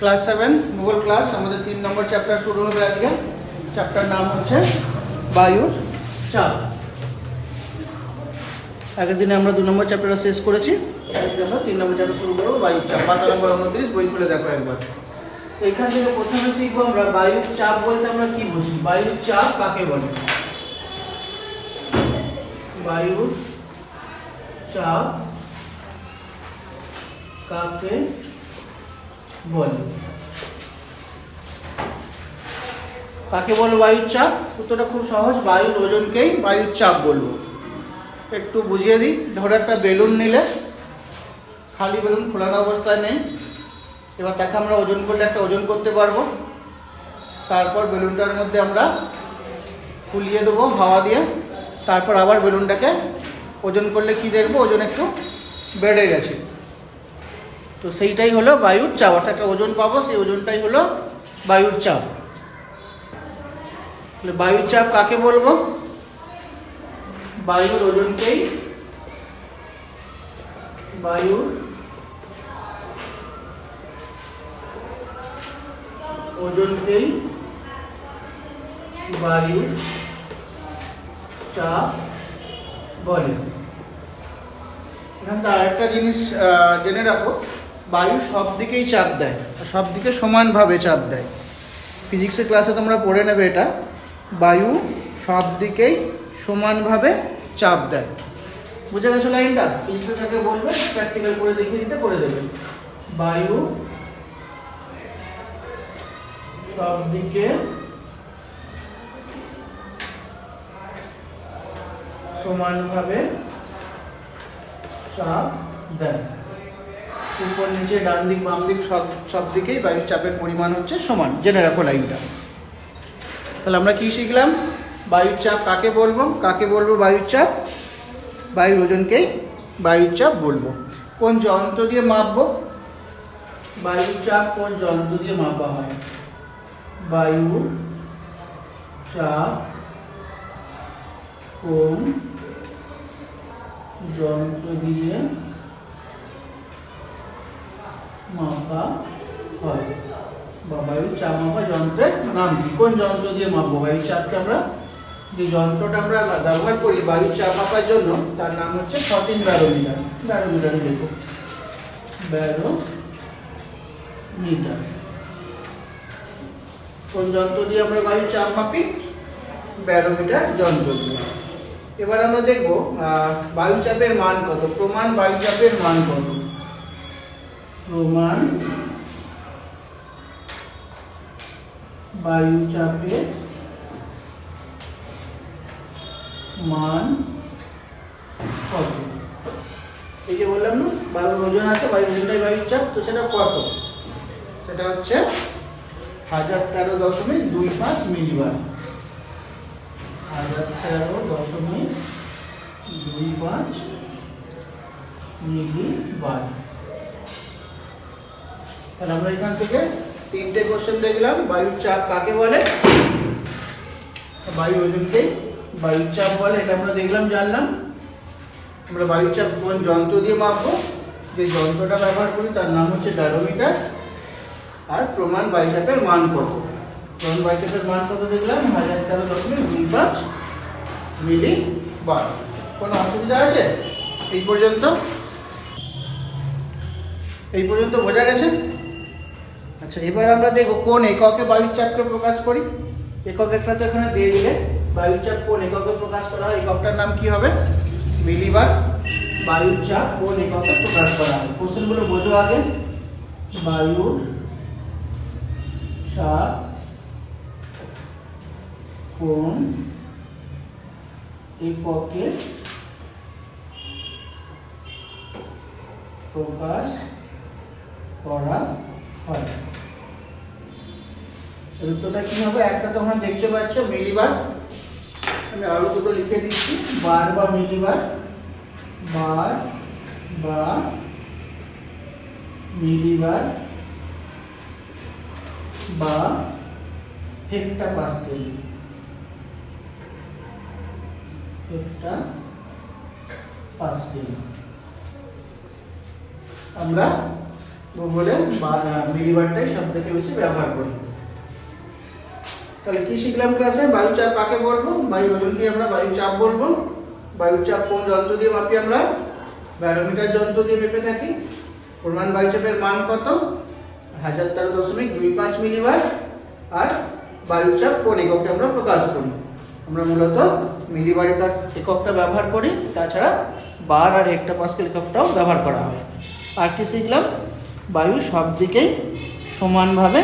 Class seven ভূগোল class আমাদের তিন নম্বর চ্যাপ্টার শুরু হবে আজকে। চ্যাপ্টার নাম হচ্ছে বায়ুর চাপ আগের দিনে আমরা দু নম্বর চ্যাপ্টারটা শেষ করেছি। আমরা তিন নম্বর চ্যাপ্টার শুরু করব বায়ুর চাপ পাতা নম্বর উনত্রিশ, বই খুলে দেখো একবার। এখান থেকে প্রথমে শিখব আমরা বায়ুর চাপ বলতে আমরা কি বুঝি? বায়ুর চাপ কাকে বলে? বায়ুর চাপ কাকে বলে। কাকে বলো বায়ুর চাপ উত্তরটা খুব সহজ, বায়ুর ওজনকেই বায়ুর চাপ বলব। একটু বুঝিয়ে দিই, ধরো একটা বেলুন নিলে, খালি বেলুন খোলানো অবস্থায় নেই, এবার তাকে আমরা ওজন করলে একটা ওজন করতে পারব। তারপর বেলুনটার মধ্যে আমরা ফুলিয়ে দেবো হাওয়া দিয়ে, তারপর আবার বেলুনটাকে ওজন করলে কি দেখব? ওজন একটু বেড়ে গেছে। তো সেইটাই হলো বায়ুর চাপ, অর্থাৎ একটা ওজন পাবো, সেই ওজনটাই হলো বায়ুর চাপ। বায়ুর চাপ কাকে বলব? বায়ুর ওজনকেই বায়ুর ওজনকেই বায়ুর চাপ বলে। এখান থেকে আরেকটা জিনিস জেনে রাখো। বায়ু সব দিকেই চাপ দেয় সব দিকে সমানভাবে চাপ দেয়। ফিজিক্সের ক্লাসে তোমরা পড়ে নেবে এটা, বায়ু সব দিকেই সমানভাবে চাপ দেয়। বুঝে গেছো লাইনটা? ফিজিক্সের সাথে বলবে প্র্যাকটিক্যাল করে দেখিয়ে দিতে, করে দেবে। বায়ু সব দিকে সমানভাবে চাপ দেয়। উপর নিচে, ডান দিক, বাম দিক, সব সব দিকেই বায়ুর চাপের পরিমাণ হচ্ছে সমান। জেনে রাখো লাইনটা। তাহলে আমরা কি শিখলাম? বায়ুর চাপ কাকে বলব? কাকে বলব বায়ুর চাপ? বায়ুর ওজনকেই বায়ুর চাপ বলব। কোন যন্ত্র দিয়ে মাপবো? বায়ুর চাপ কোন যন্ত্র দিয়ে মাপা হয়? বায়ু চাপ কোন যন্ত্র দিয়ে মাপা হয়। বা বায়ুর চাপ মাপা যন্ত্রের নাম কি কোন যন্ত্র দিয়ে মাপবো? বায়ুর চাপকে আমরা যে যন্ত্রটা আমরা ব্যবহার করি বায়ুর চাপ মাপার জন্য তার নাম হচ্ছে ফর্টিন ব্যারোমিটার। ব্যারোমিটারে দেখো ব্যারো মিটার কোন যন্ত্র দিয়ে আমরা বায়ুর চাপ মাপি? ব্যারোমিটার যন্ত্র দিয়ে। এবার আমরা দেখব আহ, বায়ুচাপের মান কত? প্রমাণ বায়ুচাপের মান কত? প্রমাণ বায়ুচাপের মান কত এই যে বললাম না, বায়ুর ওজন আছে, বায়ুর ওজনটাই বায়ুর চাপ, তো সেটা কত? সেটা হচ্ছে হাজার তেরো দশমিক দুই পাঁচ মিলিবার। হাজার তেরো দশমিক দুই পাঁচ মিলিবার। তাহলে আমরা এখান থেকে তিনটে কোশ্চেন দেখলাম, বায়ুর চাপ কাকে বলে? বায়ু ওজনকেই বায়ুর চাপ বলে, এটা আমরা দেখলাম, জানলাম। আমরা বায়ুর চাপ কোন যন্ত্র দিয়ে মাপবো? যে যন্ত্রটা ব্যবহার করি, তার নাম হচ্ছে ব্যারোমিটার আর প্রমাণ বায়ুচাপের মান কত? প্রমাণ বায়ুচাপের মান কত দেখলাম? হাজার তেরো দশমিক দুই পাঁচ মিলি বার। কোনো অসুবিধা আছে? এই পর্যন্ত। এই পর্যন্ত বোঝা গেছে? আচ্ছা এবার আমরা দেখব কোন এককে চাপকে প্রকাশ করি। একক একটা তো এখানে দিয়ে দিলে। বায়ুর চাপ কোন এককে প্রকাশ করা হয়? এককটার নাম কি হবে? মিলিবার। বায়ুর চাপ কোন এককে প্রকাশ করা হয়? কোশ্চেনগুলো বোঝো আগে। বায়ুর চাপ কোন এককে প্রকাশ করা হয়। হবে? একটা তোমরা দেখতে পাচ্ছ, মিলিবার। আমি আরও দুটো লিখে দিচ্ছি। বার বা মিলিবার। বার বা মিলিবার বা হেক্টা পাস্কেল হেক্টা পাস্কেল আমরা ভূগোলে মিলিবারটাই সব থেকে বেশি ব্যবহার করি। তাহলে কি শিখলাম ক্লাসে বায়ু চাপ কাকে বলব? বায়ু ওজনকে আমরা বায়ু চাপ বলব। বায়ুর চাপ কোন যন্ত্র দিয়ে মাপি আমরা? ব্যারোমিটার যন্ত্র দিয়ে মেপে থাকি। পরিমাণ বায়ু চাপের মান কত? হাজার তেরো দশমিক দুই পাঁচ মিলিবার। আর বায়ুর চাপ কোন এককে আমরা প্রকাশ করি? আমরা মূলত মিলিবার একক- এককটা ব্যবহার করি। তাছাড়া বার আর হেক্টা পাস্কেল এককটাও ব্যবহার করা হয়। আর কি শিখলাম বায়ু সব দিকেই সমানভাবে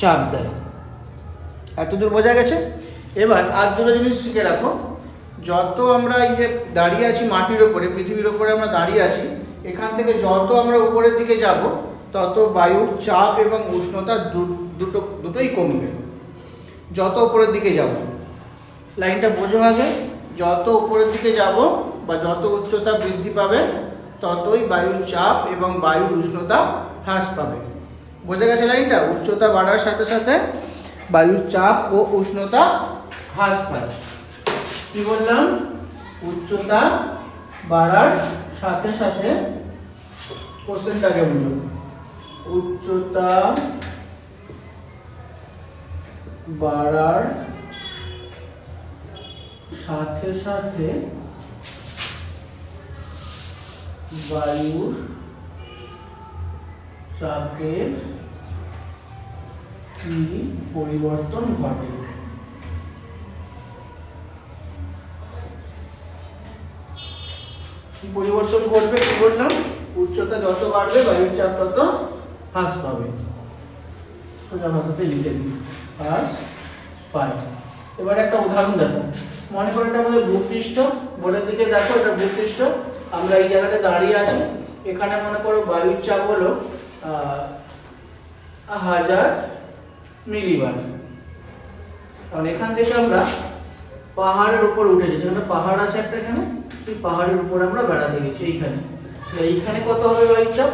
চাপ দেয়। এতদূর বোঝা গেছে? এবার আর দুটো জিনিস শিখে রাখো। যত আমরা এই যে দাঁড়িয়ে আছি মাটির ওপরে, পৃথিবীর ওপরে আমরা দাঁড়িয়ে আছি, এখান থেকে যত আমরা উপরের দিকে যাব, তত বায়ুর চাপ এবং উষ্ণতা দুটো, দুটোই কমবে। যত উপরের দিকে যাব। লাইনটা বোঝো আগে। যত উপরের দিকে যাব বা যত উচ্চতা বৃদ্ধি পাবে ততই বায়ুর চাপ এবং বায়ুর উষ্ণতা হ্রাস পাবে। বোঝা গেছে লাইনটা? উচ্চতা বাড়ার সাথে সাথে বায়ুর চাপ ও উষ্ণতা হ্রাস পায়। কি বললাম? উচ্চতা বাড়ার সাথে সাথে কোশ্চেনটাকে বুঝো। উচ্চতা বাড়ার সাথে সাথে বায়ুর চাপের কি পরিবর্তন ঘটে? কি পরিবর্তন ঘটবে কি বললাম? উচ্চতা যত বাড়বে, বায়ুর চাপ তত হ্রাস পাবে। সোজা ভাষাতে লিখে দিই। হ্রাস পায়। এবার একটা উদাহরণ দেখো। মনে করো এটা আমাদের ভূপৃষ্ঠ বোর্ডের দিকে দেখো, এটা ভূপৃষ্ঠ। আমরা এই জায়গাটা দাঁড়িয়ে আছি। এখানে মনে করো বায়ুর চাপ হলো হাজার মিলিবার কারণ এখান থেকে আমরা পাহাড়ের উপর উঠে গেছি। একটা পাহাড় আছে একটা এখানে এই পাহাড়ের উপর আমরা বেড়াতে গেছি এইখানে। এইখানে কত হবে বায়ুর চাপ?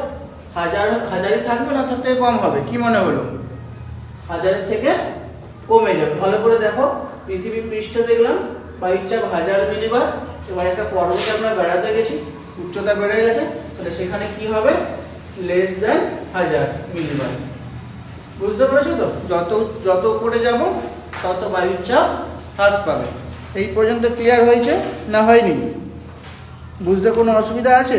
হাজার, হাজারই থাকবে না? তার থেকে কম হবে। কি মনে হলো? হাজারের থেকে কমে যাবে। ভালো করে দেখো পৃথিবী পৃষ্ঠ দেখলাম বায়ুর চাপ হাজার মিলিবার এবার একটা পর্বতে আমরা বেড়াতে গেছি, উচ্চতা বেড়ে গেছে, তাহলে সেখানে কি হবে? লেস দেন হাজার মিলিবার। বুঝতে পেরেছ তো? যত যত উপরে যাব, তত বায়ুর চাপ হ্রাস পাবে। এই পর্যন্ত ক্লিয়ার হয়েছে না হয়নি? বুঝতে কোনো অসুবিধা আছে?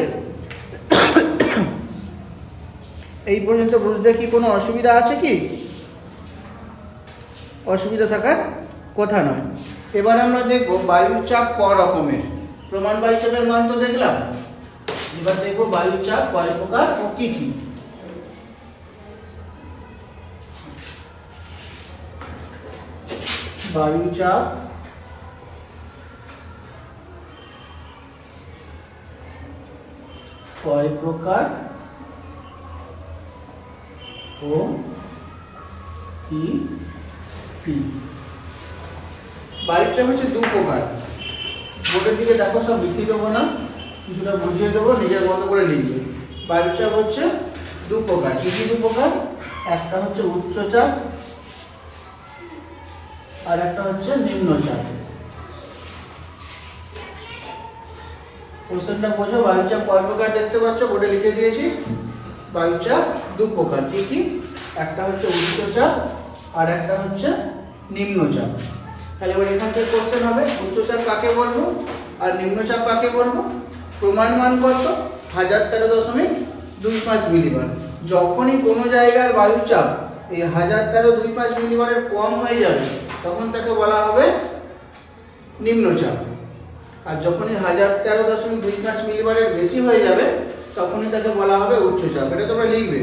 এই পর্যন্ত বুঝতে কি কোনো অসুবিধা আছে কি? অসুবিধা থাকার কথা নয়। এবার আমরা দেখব বায়ুর চাপ ক রকমের। প্রমাণ বায়ু চাপের মান তো দেখলাম। এবার দেখব বায়ুর চাপ কয় প্রকার, ও কি কি? বায়ু চাপ, কয় প্রকার, ও কি কি? বায়ুর চাপ হচ্ছে দু প্রকার। বোর্ডের দিকে দেখো, সব লিখে দেবো না, কিছুটা বুঝিয়ে দেবো, নিজের মতো করে লিখবে বায়ুর চাপ হচ্ছে দু প্রকার, কি কি দু প্রকার? একটা হচ্ছে উচ্চচাপ আর একটা হচ্ছে নিম্নচাপ কোশ্চেনটা বোঝো বায়ুচাপ কয় প্রকার দেখতে পাচ্ছ? বোর্ডে লিখে দিয়েছি। বায়ুচাপ দু প্রকার, কি কি? একটা হচ্ছে উচ্চচাপ আর একটা হচ্ছে নিম্নচাপ তাহলে এবার এখান থেকে কোশ্চেন হবে উচ্চচাপ কাকে বলব? আর নিম্নচাপ কাকে বলব? প্রমাণ মান কত? হাজার তেরো দশমিক দুই পাঁচ মিলিবার। যখনই কোনো জায়গার বায়ুচাপ এই হাজার তেরো দুই পাঁচ মিলিবারের কম হয়ে যাবে, তখন তাকে বলা হবে নিম্নচাপ আর যখনই হাজার তেরো দশমিক দুই পাঁচ মিলিবারের বেশি হয়ে যাবে, তখনই তাকে বলা হবে উচ্চচাপ এটা তোমরা লিখবে।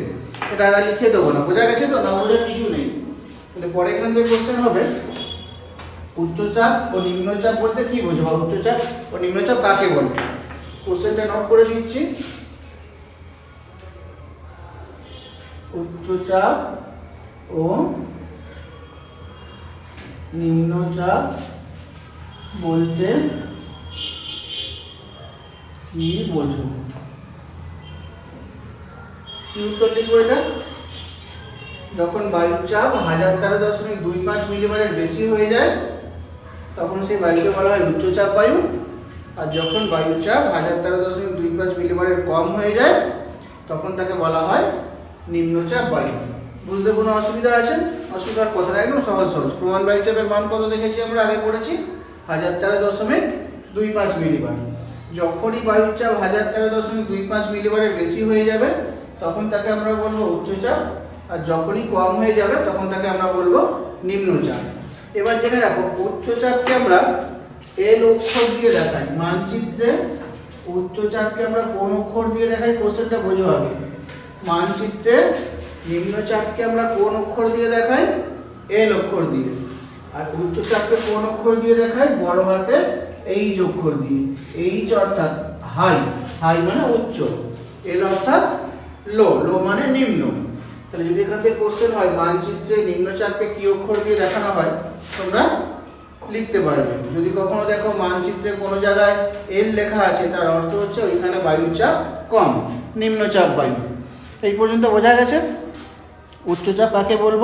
এটা আর লিখে দেবো না। বোঝা গেছে তো? না বোঝার কিছু নেই। তাহলে পরে এখান থেকে কোশ্চেন হবে। উচ্চচাপ ও নিম্নচাপ বলতে কি বোঝো বা উচ্চচাপ ও নিম্নচাপ কাকে বলে? কোশ্চেনটা নোট করে দিচ্ছি। উচ্চচাপ ও নিম্নচাপ বলতে কি বোঝো? কি উত্তর লিখব এটা? যখন বায়ুর চাপ হাজার তেরো দশমিক দুই পাঁচ মিলিবারের বেশি হয়ে যায় তখন সেই বায়ুকে বলা হয় উচ্চচাপ বায়ু। আর যখন বায়ুর চাপ হাজার তেরো দশমিক দুই পাঁচ মিলিবারের কম হয়ে যায় তখন তাকে বলা হয় নিম্নচাপ বায়ু। বুঝতে কোনো অসুবিধা আছে? অসুবিধার কথা না, একদম সহজ সহজ। প্রমাণ বায়ুচাপের মান কত দেখেছি আমরা? আগে পড়েছি হাজার তেরো দশমিক দুই পাঁচ মিলিবার যখনই বায়ুর চাপ হাজার তেরো দশমিক দুই পাঁচ মিলিবারের বেশি হয়ে যাবে তখন তাকে আমরা বলব উচ্চচাপ আর যখনই কম হয়ে যাবে তখন তাকে আমরা বলব নিম্নচাপ। এবার জেনে রাখো, উচ্চচাপকে আমরা এল অক্ষর দিয়ে দেখাই। মানচিত্রে উচ্চচাপকে আমরা কোন অক্ষর দিয়ে দেখাই? কোশ্চেনটা বোঝো আগে। মানচিত্রে নিম্নচাপকে আমরা কোন অক্ষর দিয়ে দেখাই? এল অক্ষর দিয়ে। আর উচ্চচাপকে কোন অক্ষর দিয়ে দেখাই? বড় হাতে এইচ অক্ষর দিয়ে। এইচ অর্থাৎ হাই হাই মানে উচ্চ। এল অর্থাৎ লো লো মানে নিম্ন। তাহলে যদি এখান থেকে কোশ্চেন হয়, মানচিত্রে নিম্নচাপকে কি অক্ষর দিয়ে দেখানো হয়, তোমরা লিখতে পারবে। যদি কখনো দেখো মানচিত্রে কোনো জায়গায় এল লেখা আছে, তার অর্থ হচ্ছে ওইখানে বায়ুর চাপ কম, নিম্নচাপ বায়ু। এই পর্যন্ত বোঝা গেছে? উচ্চচাপ কাকে বলব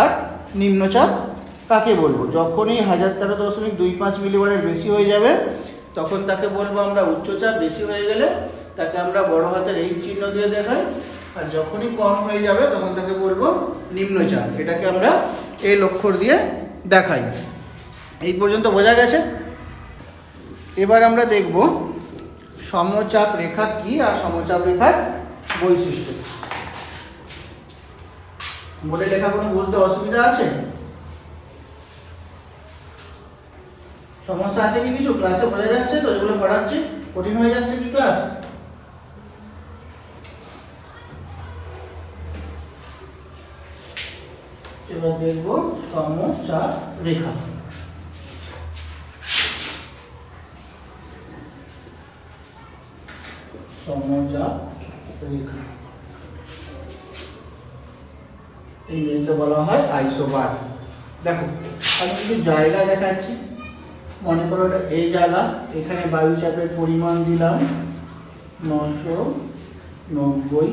আর নিম্নচাপ কাকে বলব? যখনই হাজার তেরো দশমিক দুই পাঁচ মিলিবারের বেশি হয়ে যাবে, তখন তাকে বলব আমরা উচ্চচাপ বেশি হয়ে গেলে তাকে আমরা বড় হাতের এই চিহ্ন দিয়ে দেখাই। আর যখনই কম হয়ে যাবে তখন তাকে বলব নিম্নচাপ এটাকে আমরা এই লক্ষর দিয়ে দেখাই। এই পর্যন্ত বোঝা গেছে? এবার আমরা দেখব সমচাপ রেখা কি আর সমচাপ রেখার বৈশিষ্ট্য। বোর্ডে লেখা কোনো বুঝতে অসুবিধা আছে? সমস্যা আছে কি কিছু? ক্লাসে বোঝা যাচ্ছে তো, যেগুলো পড়াচ্ছি, কঠিন হয়ে যাচ্ছে কি ক্লাস এবার দেখব সমচাপ রেখা। সমচাপ রেখা। ইংরেজিতে বলা হয় আইসোবার। দেখো, আমি কিছু জায়গা দেখাচ্ছি। মনে করো এটা এই জায়গা, এখানে বায়ুচাপের পরিমাণ দিলাম নশো নব্বই।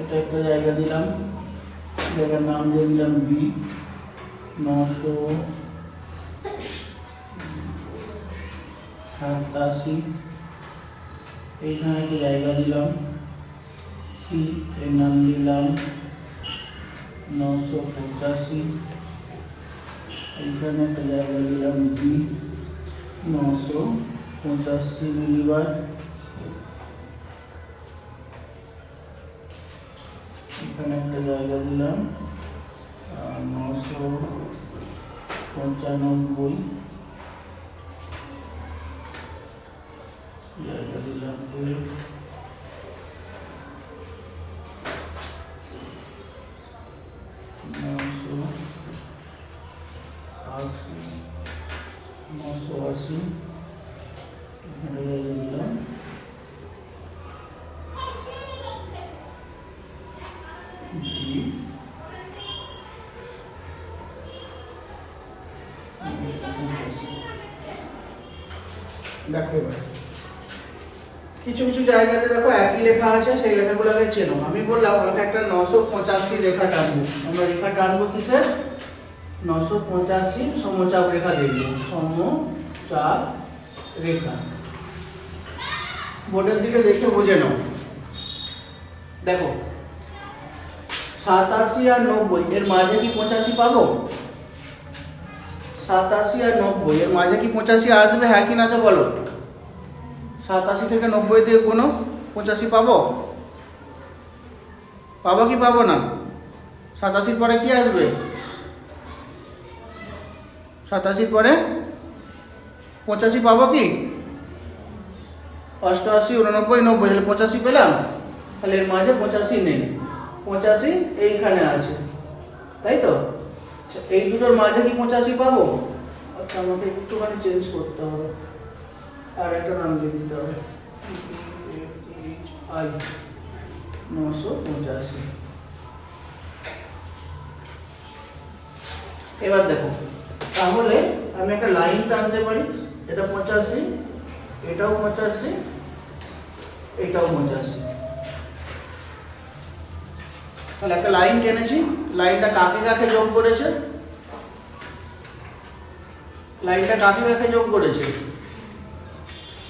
এটা একটা জায়গা দিলাম। জায়গার নাম দিয়ে দিলাম বি নশো সাতাশি। এইখানে একটা জায়গা দিলাম সি এর নাম দিলাম নশো পঁচাশি। এইখানে একটা জায়গা দিলাম বি নশো পঁচাশি মিলিবার। এখানে একটা জায়গা দিলাম। নশো পঞ্চানব্বই। জায়গা দিলাম নশো আশি নশো আশি এখানে জায়গা দিলাম জি দেখো এবার। কিছু কিছু জায়গাতে দেখো একই লেখা আছে, সেই লেখাগুলোকে চেনো। আমি বললাম, আমাকে একটা নশো পঁচাশি রেখা টানবো। আমরা রেখা টানবো কিসের? নশো পঁচাশি সমচাপ রেখা দেখব সমচাপ রেখা। বোর্ডের দিকে দেখে বুঝে নাও। দেখো, সাতাশি আর নব্বই, এর মাঝে কি পঁচাশি পাবো? সাতাশি আর নব্বই। এর মাঝে কি পঁচাশি আসবে? হ্যাঁ কি না তো বলো। সাতাশি থেকে নব্বই দিয়ে কোনো পঁচাশি পাবো? পাবো কি পাবো না? সাতাশির পরে কি আসবে? সাতাশির পরে পঁচাশি পাবো কি? অষ্টআশি, উননব্বই, নব্বই, তাহলে পঁচাশি পেলাম। তাহলে এর মাঝে পঁচাশি নেই। পঁচাশি এইখানে আছে। তাই তো? এই দুটোর মাঝে কি পঁচাশি পাবো? আচ্ছা আমাকে একটুখানি চেঞ্জ করতে হবে। আর একটা নাম দিয়ে দিতে হবে। আই নশো পঁচাশি। এবার দেখো, তাহলে আমি একটা লাইন টানতে পারি। এটা পঁচাশি, এটাও পঁচাশি এটাও পঁচাশি। তাহলে একটা লাইন টেনেছি, লাইনটা কাকে কাকে যোগ করেছে? লাইনটা কাকে কাকে যোগ করেছে?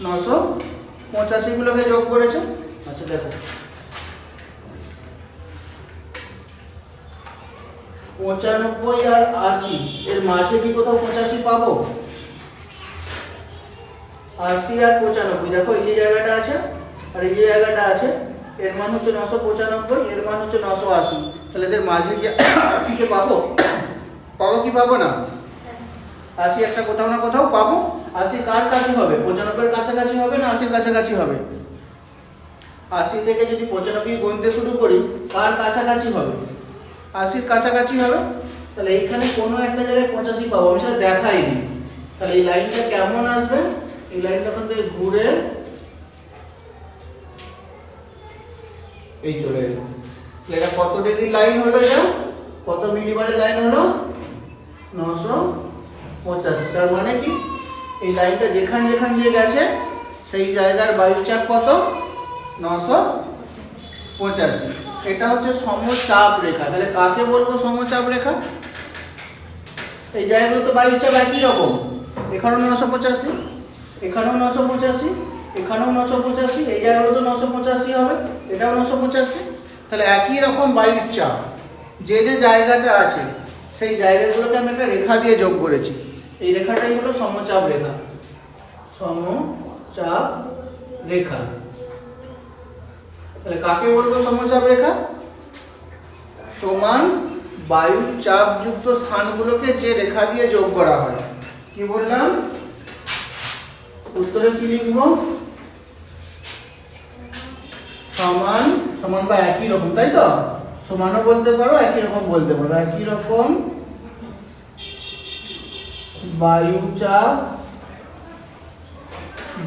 নশো পঁচাশিগুলোকে যোগ করেছে? আচ্ছা দেখো। পঁচানব্বই আর আশি, এর মাঝে কি কোথাও পঁচাশি পাবো? আশি আর পঁচানব্বই, দেখো এই জায়গাটা আছে আর এই যে জায়গাটা আছে এর মান হচ্ছে নশো পঁচানব্বই, এর মান হচ্ছে নশো আশি। তাহলে এদের মাঝে কি আশিকে পাবো? পাবো কি পাবো না? আশি একটা কোথাও না কোথাও পাবো। আশি কার কাছে হবে? পঁচানব্বইয়ের কাছাকাছি হবে না আশির কাছাকাছি হবে? আশি থেকে যদি পঁচানব্বই গুনতে শুরু করি, কার কাছাকাছি হবে? আশির কাছাকাছি হবে। তাহলে এইখানে কোনো একটা জায়গায় পঁচাশি পাবো। আমি সেটা দেখাইনি। তাহলে এই লাইনটা কেমন আসবে? এই লাইনটা ওখান থেকে ঘুরে এই চলে এলো। এটা কত ডিগ্রি লাইন হলো এটা? কত মিলিবারের লাইন হলো? নশো পঁচাশি। তার মানে কি? এই লাইনটা যেখান যেখান দিয়ে গেছে, সেই জায়গার বায়ুচাপ কত? নশো পঁচাশি। এটা হচ্ছে সমচাপ রেখা। তাহলে কাকে বলব সমচাপ রেখা? এই জায়গাগুলো তো বায়ুচাপ একই রকম। এখানেও নশো পঁচাশি, এখানেও নশো পঁচাশি এখানেও নশো পঁচাশি, এই জায়গাগুলো তো নশো পঁচাশি হবে, এটাও নশো পঁচাশি। তাহলে একই রকম বায়ুর চাপ, যে যে জায়গাটা আছে, সেই জায়গাগুলোকে আমি একটা রেখা দিয়ে যোগ করেছি। এই রেখাটাই হলো সমচাপ রেখা। সমচাপ রেখা। তাহলে কাকে বলব সমচাপ রেখা? সমান বায়ুর চাপযুক্ত স্থানগুলোকে যে রেখা দিয়ে যোগ করা হয়। কি বললাম? উত্তরে কি লিখব? সমান সমান বা একই রকম, তাই তো? সমানও বলতে পারো, একই রকম বলতে পারো। একই রকম বায়ু চাপ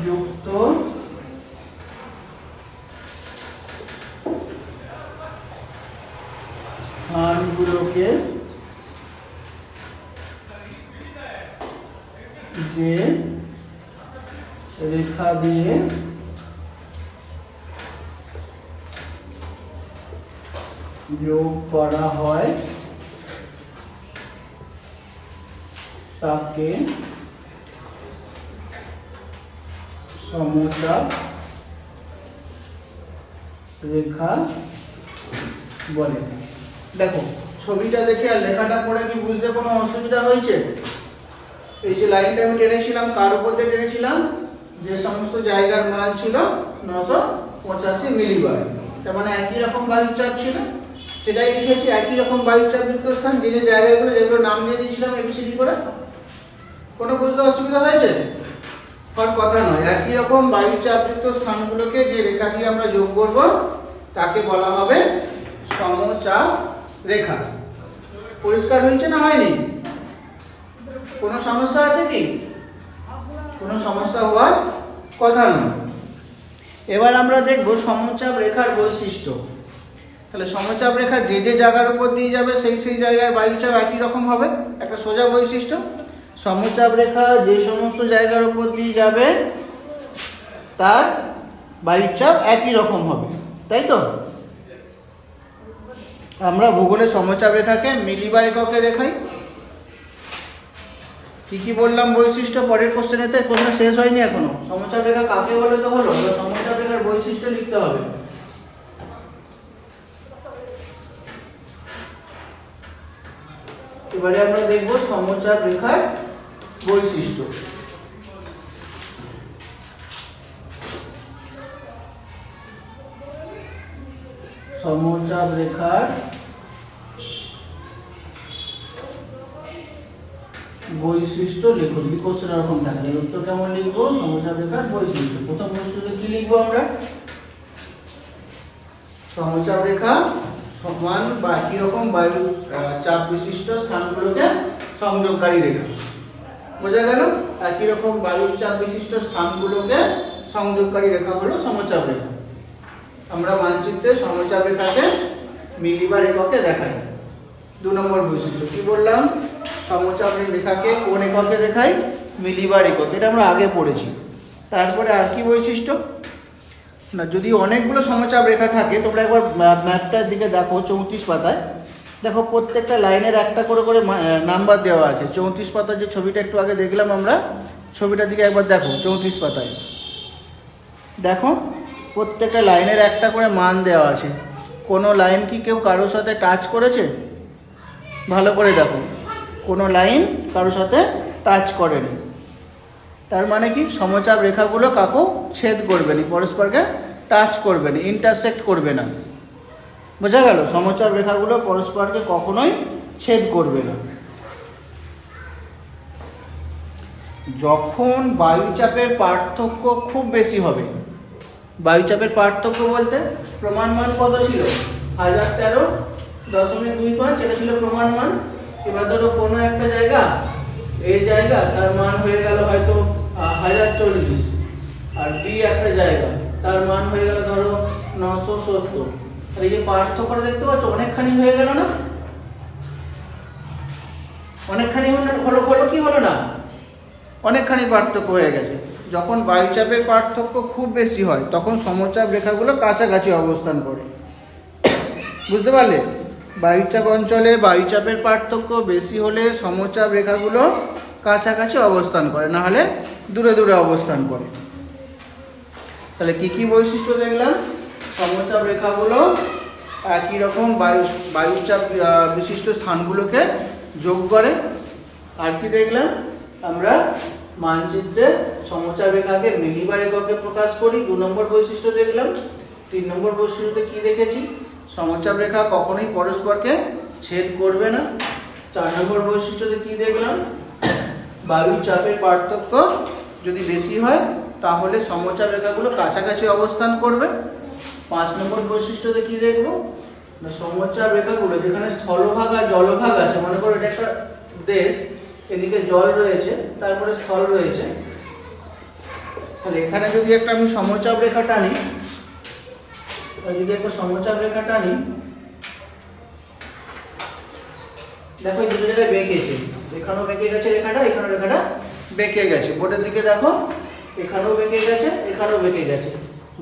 যুক্ত স্থানগুলোকে যে রেখা দিয়ে যোগ করা হয়, তাকে সমচাপ রেখা বলে। দেখো, ছবিটা দেখে আর লেখাটা পড়ে কি বুঝতে কোনো অসুবিধা হয়েছে? এই যে লাইনটা আমি টেনেছিলাম, কার উপর দিয়ে টেনেছিলাম? যে সমস্ত জায়গার মান ছিল নশো পঁচাশি মিলিবার তার মানে একই রকম বায়ুর চাপ ছিল। সেটাই লিখেছি, একই রকম বায়ুর চাপ যুক্ত স্থান, যে যে জায়গাগুলো যেগুলো নাম দিয়ে দিয়েছিলাম এবিসিডি করে। কোনো বুঝতে অসুবিধা হয়েছে? আর কথা নয়। একই রকম বায়ুর চাপযুক্ত স্থানগুলোকে যে রেখা দিয়ে আমরা যোগ করব, তাকে বলা হবে সমচাপ রেখা। পরিষ্কার হয়েছে না হয়নি? কোনো সমস্যা আছে কি? কোনো সমস্যা হওয়ার কথা নয়। এবার আমরা দেখব সমচাপ রেখার বৈশিষ্ট্য। তাহলে সমচাপ রেখা যে যে জায়গার উপর দিয়ে যাবে, সেই সেই জায়গার বায়ুচাপ একই রকম হবে? একটা সোজা বৈশিষ্ট্য। সমচাপ রেখা যে সমস্ত জায়গার উপর দিয়ে যাবে, তার বায়ুচাপ একই রকম হবে। তাই তো? আমরা ভূগোলে সমচাপ রেখাকে মিলিবার এককে দেখাই। কি কি বললাম বৈশিষ্ট্য? পরের কোশ্চেনেতে কোনো শেষ হয়নি এখনও। সমচাপ রেখা কাকে বলে তো হলো? সমচাপ রেখার বৈশিষ্ট্য লিখতে হবে। এবারে আমরা দেখব সমচাপ রেখার বৈশিষ্ট্য। সমচাপ রেখার বৈশিষ্ট্য লিখো যদি কোশ্চেন এরকম থাকে? উত্তর কেমন লিখব? সমচাপ রেখার বৈশিষ্ট্য। প্রথম প্রশ্নতে কি লিখব আমরা? সমচাপ রেখা সমান বা একই রকম বায়ু চাপ বিশিষ্ট স্থানগুলোকে সংযোগকারী রেখা। বোঝা গেল? একই রকম বায়ুর চাপ বিশিষ্ট স্থানগুলোকে সংযোগকারী রেখা হলো সমচাপ রেখা। আমরা মানচিত্রে সমচাপ রেখাকে মিলিবার এককে দেখাই। দু নম্বর বৈশিষ্ট্য, কি বললাম? সমচাপ রেখাকে কোন এককে দেখাই? মিলিবার একক। এটা আমরা আগে পড়েছি। তারপরে আর কি বৈশিষ্ট্য? না, যদি অনেকগুলো সমচাপ রেখা থাকে, তোমরা একবার ম্যাপটার দিকে দেখো, চৌত্রিশ পাতায়। দেখো, প্রত্যেকটা লাইনের একটা করে করে নাম্বার দেওয়া আছে। চৌত্রিশ পাতার যে ছবিটা একটু আগে দেখলাম আমরা, ছবিটার দিকে একবার দেখো, চৌত্রিশ পাতায়। দেখো, প্রত্যেকটা লাইনের একটা করে মান দেওয়া আছে। কোনো লাইন কি কেউ কারোর সাথে টাচ করেছে? ভালো করে দেখো। কোনো লাইন কারোর সাথে টাচ করেনি। তার মানে কি? সমচাপ রেখাগুলো কাকু ছেদ করবে না, পরস্পরকে টাচ করবে না ইন্টারসেক্ট করবে না। বোঝা গেল? সমচাপ রেখাগুলো পরস্পরকে কখনোই ছেদ করবে না। যখন বায়ুচাপের পার্থক্য খুব বেশি হবে, বায়ুচাপের পার্থক্য বলতে প্রমাণ মান কত ছিল? হাজার তেরো দশমিক দুই পাঁচ, এটা ছিল প্রমাণ মান। এবার ধরো কোনো একটা জায়গা, এই জায়গা তার মান হয়ে গেল হয়তো হাজার চল্লিশ। আর বি একটা জায়গা। তার মান হয়ে গেল ধরো নশো সত্তর। আর এই যে পার্থক্যটা দেখতে পাচ্ছ, অনেকখানি হয়ে গেল না? অনেকখানি হলো হলো কি হলো না? অনেকখানি পার্থক্য হয়ে গেছে। যখন বায়ুচাপের পার্থক্য খুব বেশি হয়, তখন সমচাপ রেখাগুলো কাছাকাছি অবস্থান করে। বুঝতে পারলে? বায়ুচাপ অঞ্চলে বায়ুচাপের পার্থক্য বেশি হলে সমচাপ রেখাগুলো কাছাকাছি অবস্থান করে, না হলে দূরে দূরে অবস্থান করে। তাহলে কি কি বৈশিষ্ট্য দেখলাম? সমচাপ রেখাগুলো একই রকম বায়ু, বায়ুচাপ বিশিষ্ট স্থানগুলোকে যোগ করে। আর কি দেখলাম? আমরা মানচিত্রে সমচাপ রেখাকে মিলিবার এককে প্রকাশ করি। দু নম্বর বৈশিষ্ট্য দেখলাম। তিন নম্বর বৈশিষ্ট্যতে কি দেখেছি? সমচাপ রেখা কখনোই পরস্পরকে ছেদ করবে না। চার নম্বর বৈশিষ্ট্যতে কি দেখলাম? বায়ুর চাপের পার্থক্য যদি বেশি হয়, তাহলে সমচাপ রেখাগুলো কাছাকাছি অবস্থান করবে। পাঁচ নম্বর বৈশিষ্ট্যতে কি দেখব? না, সমচাপ রেখাগুলো যেখানে স্থলভাগ আর জলভাগ আছে, মনে করো এটা একটা দেশ, এদিকে জল রয়েছে, তারপরে স্থল রয়েছে। তাহলে এখানে যদি একটা আমি সমচাপ রেখা টানি যদি একটা সমচাপ রেখা টানি, দেখো এই দুটো জায়গায় বেঁকেছে। এখানেও বেঁকে গেছে রেখাটা, এখানেও রেখাটা বেঁকে গেছে। বোর্ডের দিকে দেখো, এখানেও বেঁকে গেছে, এখানেও বেঁকে গেছে।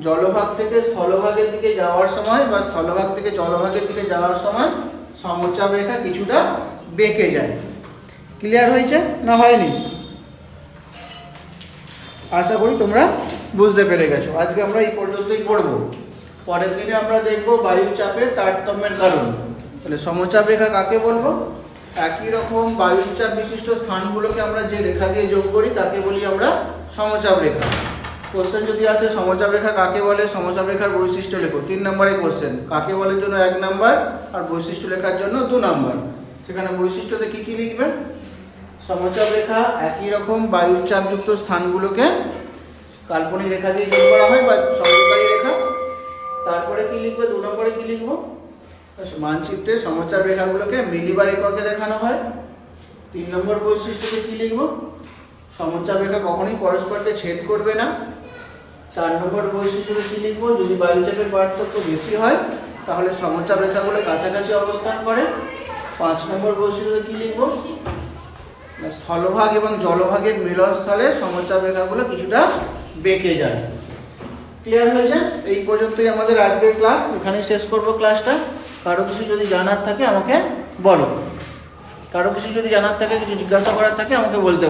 জলভাগ থেকে স্থলভাগের দিকে যাওয়ার সময় বা স্থলভাগ থেকে জলভাগের দিকে যাওয়ার সময় সমচাপ রেখা কিছুটা বেঁকে যায়। ক্লিয়ার হয়েছে না হয়নি? আশা করি তোমরা বুঝতে পেরে গেছো। আজকে আমরা এই পর্যন্তই পড়ব পরের দিনে আমরা দেখব বায়ুর চাপের তারতম্যের কারণ। তাহলে সমচাপ রেখা কাকে বলব? একই রকম বায়ুর চাপ বিশিষ্ট স্থানগুলোকে আমরা যে রেখা দিয়ে যোগ করি, তাকে বলি আমরা সমচাপ রেখা। কোশ্চেন যদি আসে, সমচাপ রেখা কাকে বলে? সমচাপ রেখার বৈশিষ্ট্য লেখো। তিন নম্বরে কোশ্চেন কাকে বলার জন্য এক নাম্বার আর বৈশিষ্ট্য লেখার জন্য দু নাম্বার। সেখানে বৈশিষ্ট্যতে কি কি লিখবেন সমচাপ রেখা একই রকম বায়ুর চাপযুক্ত স্থানগুলোকে কাল্পনিক রেখা দিয়ে যোগ করা হয় বা সংযোগকারী রেখা। তারপরে কি লিখবে? দু নম্বরে কি লিখব? মানচিত্রে সমচাপ রেখাগুলোকে মিলিবার এককে দেখানো হয়। তিন নম্বর বৈশিষ্ট্যতে কি লিখব? সমচাপ রেখা কখনোই পরস্পরকে ছেদ করবে না। চার নম্বর বৈশিষ্ট্যতে কি লিখব? যদি বায়ুচাপের পার্থক্য বেশি হয় তাহলে সমচাপ রেখাগুলো কাছাকাছি অবস্থান করে। পাঁচ নম্বর বৈশিষ্ট্যতে কি লিখব? না, স্থলভাগ এবং জলভাগের মিলনস্থলে সমচাপ রেখাগুলো কিছুটা বেঁকে যায়। ক্লিয়ার হয়েছে? এই পর্যন্তই আমাদের আজকের ক্লাস। এখানেই শেষ করব ক্লাসটা। কারও কিছু যদি জানার থাকে আমাকে বলো। কারও কিছু যদি জানার থাকে, কিছু জিজ্ঞাসা করার থাকে, আমাকে বলতে